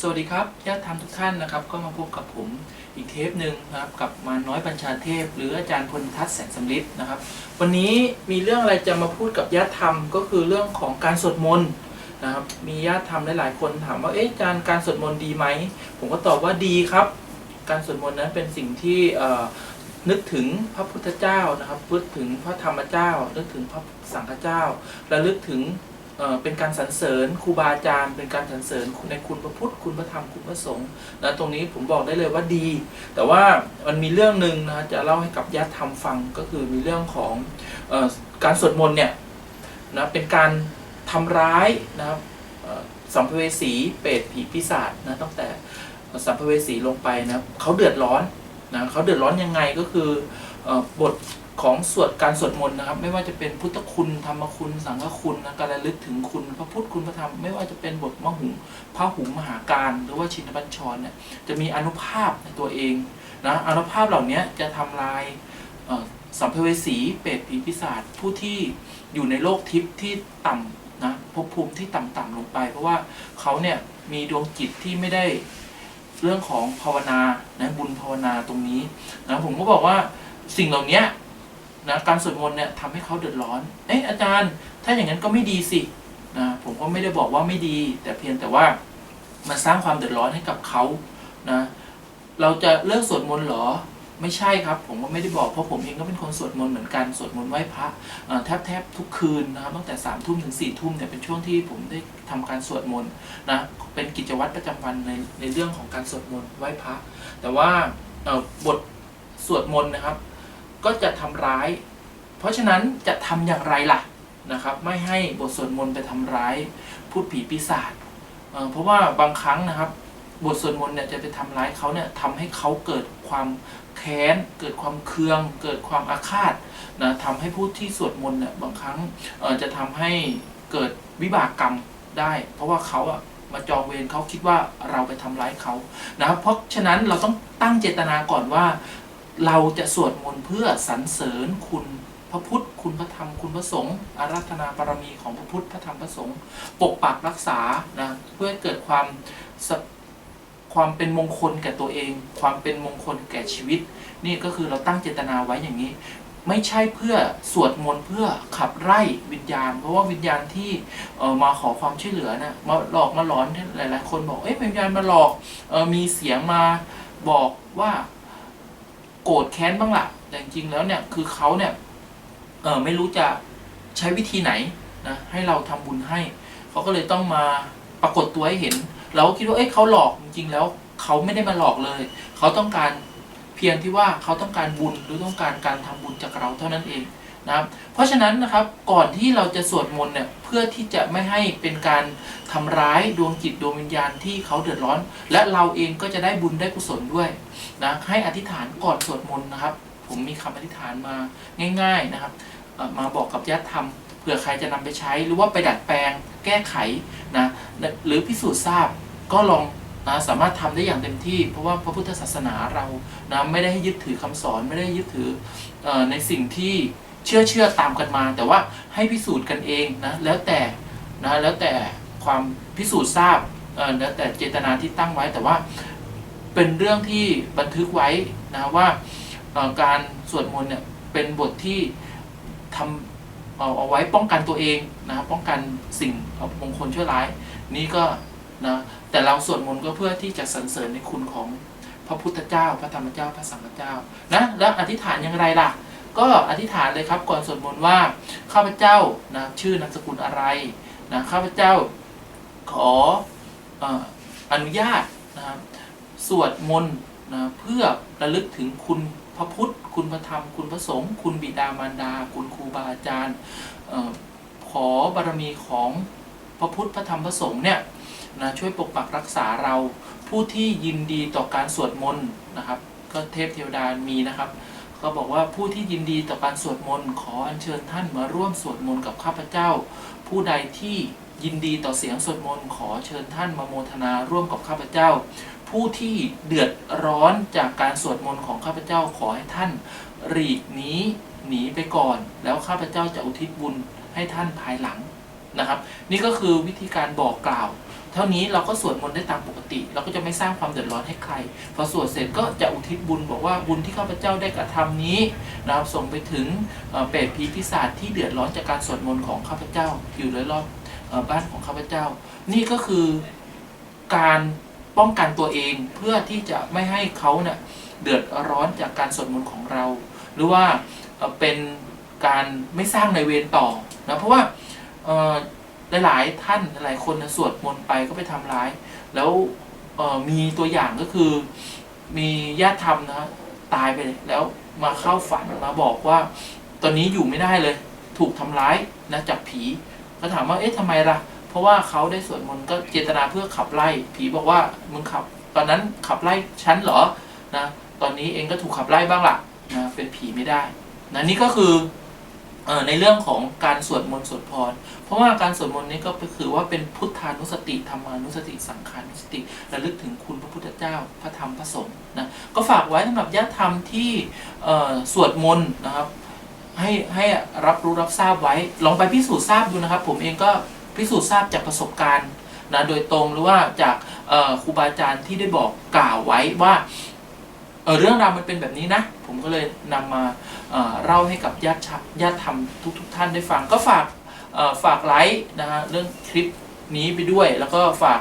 สวัสดีครับญาติธรรมทุกท่านนะครับ ก็มาพบกับผมอีกเทปหนึ่งนะครับกับมาน้อยบัญชาเทพ หรืออาจารย์พลทัศน์แสงสำลิดนะครับ วันนี้มีเรื่องอะไรจะมาพูดกับญาติธรรมก็คือเรื่องของการสวดมนต์นะครับ มีญาติธรรมหลายๆคนถามว่าเอ๊ะอาจารย์การสวดมนต์ดีไหมผมก็ตอบว่าดีครับ การสวดมนต์นั้นเป็นสิ่งที่นึกถึงพระพุทธเจ้านะครับนึกถึงพระธรรมเจ้านึกถึงพระสังฆเจ้าและลึกถึง เป็นการสรรเสริญครูบาอาจารย์ เป็นการสรรเสริญในคุณพระพุทธคุณพระธรรมคุณพระสงฆ์นะตรงนี้ผมบอกได้เลยว่าดี แต่ว่ามันมีเรื่องหนึ่งนะจะเล่าให้กับญาติธรรมฟังก็คือมีเรื่องของออการสวดมนต์เนี่ยนะเป็นการทำร้ายนะครับสัมภเวสีเปรตผีปีศาจนะตั้งแต่สัมภเวสีลงไปนะเขาเดือดร้อนนะเขาเดือดร้อนยังไงก็คือ บทของสวดการสวดมนต์นะครับ ไม่ว่าจะเป็นพุทธคุณธรรมคุณ สังฆคุณนะการระลึกถึงคุณพระพุทธคุณพระธรรมไม่ว่าจะเป็นบทมหุงพระหุงมหาการหรือว่าชินบัญชรเนี่ยจะมีอนุภาพในตัวเองนะอนุภาพเหล่านี้จะทำลายสัมภเวสีเปรตผีปีศาจผู้ที่อยู่ในโลกทิพย์ที่ต่ำนะภพภูมิที่ต่ำๆลงไป เพราะว่าเขาเนี่ยมีดวงจิตที่ไม่ได้เรื่องของภาวนานะบุญภาวนาตรงนี้นะผมก็บอกว่า สิ่งเหล่านี้นะการสวดมนต์เนี่ยทำให้เขาเดือดร้อน เอ๊ะอาจารย์ ถ้าอย่างนั้นก็ไม่ดีสินะผมก็ไม่ได้บอกว่าไม่ดี แต่เพียงแต่ว่ามันสร้างความเดือดร้อนให้กับเขานะเราจะเลิกสวดมนต์หรอ ไม่ใช่ครับ ผมก็ไม่ได้บอกเพราะผมเองก็เป็นคนสวดมนต์เหมือนกันสวดมนต์ไหว้พระแทบแทบทุกคืนนะครับตั้งแต่สามทุ่มถึงสี่ทุ่มเนี่ยเป็นช่วงที่ผมได้ทำการสวดมนต์นะเป็นกิจวัตรประจำวันในในเรื่องของการสวดมนต์ไหว้พระแต่ว่าบทสวดมนต์นะครับ ก็จะทำร้าย เพราะฉะนั้นจะทำอย่างไรล่ะนะครับ ไม่ให้บทสวดมนต์ไปทำร้ายพูดผีปีศาจเเพราะว่าบางครั้งนะครับ บทสวดมนต์เนี่ยจะไปทำร้ายเขาเนี่ยทำให้เขาเกิดความแค้น เกิดความเคือง เกิดความอาฆาตนะทำให้ผู้ที่สวดมนต์เนี่ยบางครั้งจะทำให้เกิดวิบากกรรมได้ เพราะว่าเขาอะมาจองเวรเขาคิดว่าเราไปทำร้ายเขานะครับเพราะฉะนั้นเราต้องตั้งเจตนาก่อนว่า เราจะสวดมนต์เพื่อสรรเสริญคุณพระพุทธ คุณพระธรรม คุณพระสงฆ์อาราธนาบารมีของพระพุทธ พระธรรม พระสงฆ์ ปกปักรักษา นะ เพื่อให้เกิดความความเป็นมงคลแก่ตัวเอง ความเป็นมงคลแก่ชีวิต นี่ก็คือเราตั้งเจตนาไว้อย่างนี้ ไม่ใช่เพื่อสวดมนต์เพื่อขับไล่วิญญาณ เพราะว่าวิญญาณที่เออมาขอความช่วยเหลือนะมาหลอกมาหลอนหลาย ๆ คนบอก เอ๊ะวิญญาณมาหลอกเออมีเสียงมาบอกว่า โกรธแค้นบ้างล่ะ แต่จริงๆแล้วเนี่ยคือเขาเนี่ยเออไม่รู้จะใช้วิธีไหนนะให้เราทำบุญให้ เขาก็เลยต้องมาปรากฏตัวให้เห็น เราก็คิดว่าเอ้ยเขาหลอกจริงๆแล้วเขาไม่ได้มาหลอกเลย เขาต้องการเพียงที่ว่าเขาต้องการบุญหรือต้องการการทำบุญจากเราเท่านั้นเอง นะครับ เพราะฉะนั้นนะครับก่อนที่เราจะสวดมนต์เนี่ยเพื่อที่จะไม่ให้เป็นการทำร้ายดวงจิตดวงวิญญาณที่เขาเดือดร้อน และเราเองก็จะได้บุญได้กุศลด้วยนะให้อธิษฐานก่อนสวดมนต์นะครับ ผมมีคำอธิษฐานมาง่าย ๆนะครับมาบอกกับญาติธรรมเผื่อใครจะนำไปใช้หรือว่าไปดัดแปลงแก้ไขนะหรือพิสูจน์ทราบก็ลองนะสามารถทำได้อย่างเต็มที่ เพราะว่าพระพุทธศาสนาเรานะไม่ได้ให้ยึดถือคำสอนไม่ได้ยึดถืออในสิ่งที่ เชื่อเชื่อตามกันมา แต่ว่าให้พิสูจน์กันเองนะแล้วแต่นะแล้วแต่ความพิสูจน์ทราบเออแล้วแต่เจตนาที่ตั้งไว้แต่ว่าเป็นเรื่องที่บันทึกไว้นะว่าเอ่อการสวดมนต์เนี่ยเป็นบทที่ทำเอาเอาไว้ป้องกันตัวเองนะครับป้องกันสิ่งมงคลชั่วร้าย นี่ก็นะแต่เราสวดมนต์ก็เพื่อที่จะสรรเสริญในคุณของพระพุทธเจ้า พระธรรมเจ้า พระสังฆเจ้านะแล้วอธิษฐานอย่างไรล่ะ ก็อธิษฐานเลยครับก่อนสวดมนต์ว่าข้าพเจ้านะชื่อนามสกุลอะไรนะข้าพเจ้าขอออนุญาตนะครับสวดมนต์นะเพื่อระลึกถึงคุณพระพุทธ คุณพระธรรม คุณพระสงฆ์คุณบิดามารดา คุณครูบาอาจารย์ขอบารมีของพระพุทธพระธรรมพระสงฆ์เนี่ยนะช่วยปกปักรักษาเราผู้ที่ยินดีต่อการสวดมนต์นะครับ ก็เทพเทวดามีนะครับ เขาบอกว่าผู้ที่ยินดีต่อการสวดมนต์ขออัญเชิญท่านมาร่วมสวดมนต์กับข้าพเจ้า ผู้ใดที่ยินดีต่อเสียงสวดมนต์ขอเชิญท่านมาโมทนาร่วมกับข้าพเจ้า ผู้ที่เดือดร้อนจากการสวดมนต์ของข้าพเจ้าขอให้ท่านหลีกนี้หนีไปก่อน แล้วข้าพเจ้าจะอุทิศบุญให้ท่านภายหลัง นะครับ นี่ก็คือวิธีการบอกกล่าว เท่านี้เราก็สวดมนต์ได้ตามปกติ เราก็จะไม่สร้างความเดือดร้อนให้ใคร พอสวดเสร็จก็จะอุทิศบุญบอกว่าบุญที่ข้าพเจ้าได้กระทำนี้นะครับส่งไปถึงเปรตผีพิศาจที่เดือดร้อนจากการสวดมนต์ของข้าพเจ้า อยู่รอบๆเอ่อบ้านของข้าพเจ้า นี่ก็คือการป้องกันตัวเองเพื่อที่จะไม่ให้เขาเนี่ยเดือดร้อนจากการสวดมนต์ของเรา หรือว่าเป็นการไม่สร้างในเวรต่อนะเพราะว่า เอ่อหลายๆท่านหลายๆคนนะสวดมนต์ไปก็ไปทำร้าย แล้วเอ่อมีตัวอย่างก็คือ มีญาติธรรมนะตายไปเลยแล้วมาเข้าฝันมาบอกว่า ตอนนี้อยู่ไม่ได้เลย ถูกทำร้ายนะจากผีก็ถามว่าเอ๊ะทำไมล่ะ เพราะว่าเขาได้สวดมนต์ก็เจตนาเพื่อขับไล่ผีบอกว่ามึงขับ ตอนนั้นขับไล่ฉันเหรอนะตอนนี้เองก็ถูกขับไล่บ้างล่ะนะเป็นผีไม่ได้นะนี่ก็คือ ในเรื่องของการสวดมนต์สวดพร เพราะว่าการสวดมนต์นี้ก็คือว่าเป็นพุทธานุสติธรรมานุสติ สังขานุสติระลึกถึงคุณพระพุทธเจ้าพระธรรมพระสงฆ์นะก็ฝากไว้สำหรับญาติธรรมที่สวดมนต์นะครับให้ให้รับรู้รับทราบไว้ ลองไปพิสูจน์ทราบดูนะครับ ผมเองก็พิสูจน์ทราบจากประสบการณ์นะโดยตรงหรือว่าจากครูบาอาจารย์ที่ได้บอกกล่าวไว้ว่าเเรื่องราวมันเป็นแบบนี้นะ ผมก็เลยนำมา เล่าให้กับญาติญาติธรรมทุกๆท่านได้ฟัง ก็ฝากฝากไลค์นะฮะเรื่องคลิปนี้ไปด้วย แล้วก็ฝาก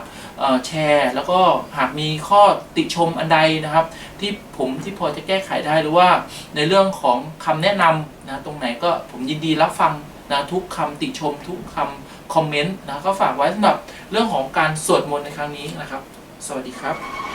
แชร์ แล้วก็หากมีข้อติชมอันใดนะครับ ที่ผมที่พอจะแก้ไขได้หรือว่าในเรื่องของคำแนะนำนะตรงไหนก็ผมยินดีรับฟังนะทุกคำติชม ทุกคำคอมเมนต์นะก็ฝากไว้สำหรับเรื่องของการสวดมนต์ในครั้งนี้นะครับ สวัสดีครับ